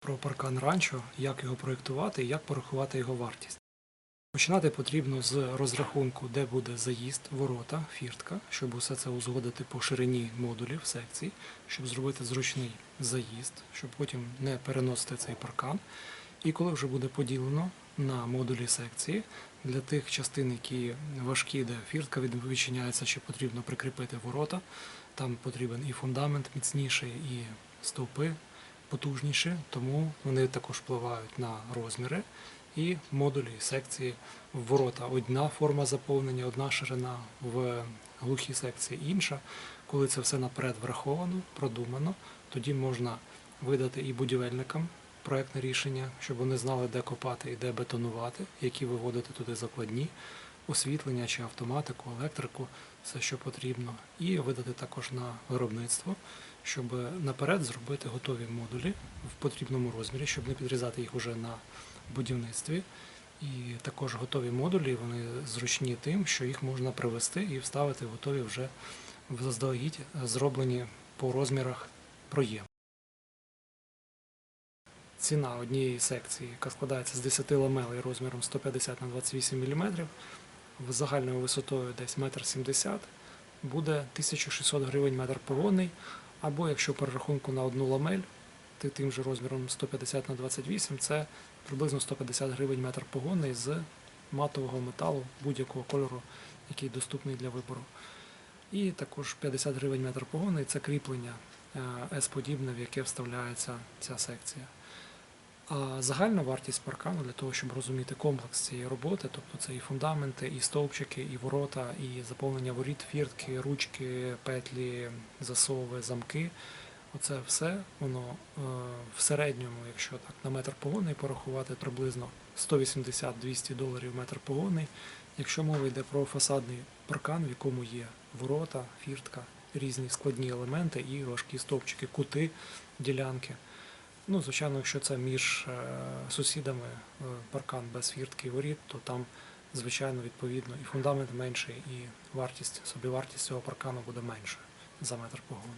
про паркан ранчо, як його проєктувати і як порахувати його вартість. Починати потрібно з розрахунку, де буде заїзд, ворота, фіртка, щоб усе це узгодити по ширині модулів секцій, щоб зробити зручний заїзд, щоб потім не переносити цей паркан. І коли вже буде поділено на модулі секції, для тих частин, які важкі, де фіртка відчиняється, чи потрібно прикріпити ворота, там потрібен і фундамент міцніший, і стовпи потужніші, тому вони також впливають на розміри. І модулі, секції, в ворота одна форма заповнення, одна ширина, в глухій секції інша. Коли це все наперед враховано, продумано, тоді можна видати і будівельникам проектне рішення, щоб вони знали, де копати і де бетонувати, які виводити туди закладні, освітлення чи автоматику, електрику, все, що потрібно, і видати також на виробництво, щоб наперед зробити готові модулі в потрібному розмірі, щоб не підрізати їх уже на будівництві. І також готові модулі, вони зручні тим, що їх можна привезти і вставити готові вже в заздалегідь зроблені по розмірах проєм. Ціна однієї секції, яка складається з 10 ламелей розміром 150 на 28 мм, загальною висотою десь 1,70 м, буде 1600 гривень метр погонний, або якщо перерахунку на одну ламель, тим же розміром 150 на 28 це приблизно 150 гривень метр погонний з матового металу будь-якого кольору, який доступний для вибору. І також 50 гривень метр погонний це кріплення е, S-подібне, в яке вставляється ця секція. А загальна вартість паркану для того, щоб розуміти комплекс цієї роботи, тобто це і фундаменти, і стовпчики, і ворота, і заповнення воріт, фіртки, ручки, петлі, засови, замки. Оце все воно е, в середньому, якщо так на метр погонний порахувати, приблизно 180-200 доларів метр погонний. Якщо мова йде про фасадний паркан, в якому є ворота, фіртка, різні складні елементи і важкі стовпчики, кути, ділянки. Ну, звичайно, якщо це між е, сусідами е, паркан без фіртки і воріт, то там, звичайно, відповідно і фундамент менший, і вартість, собівартість цього паркану буде меншою за метр погони.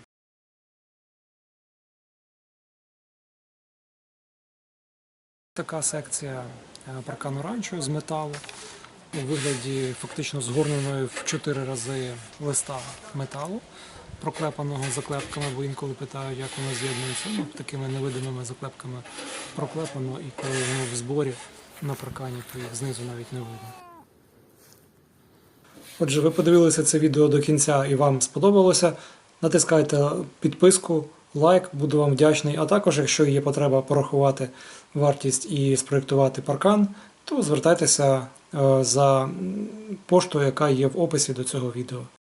Така секція е, паркану ранчо з металу у вигляді фактично згорненої в 4 рази листа металу, проклепаного заклепками, бо інколи питають, як воно з'єднується. Ну, такими невидимими заклепками проклепано, і коли воно в зборі на паркані, то їх знизу навіть не видно. Отже, ви подивилися це відео до кінця і вам сподобалося. Натискайте підписку, лайк, буду вам вдячний. А також, якщо є потреба порахувати вартість і спроєктувати паркан, то звертайтеся е, за поштою, яка є в описі до цього відео.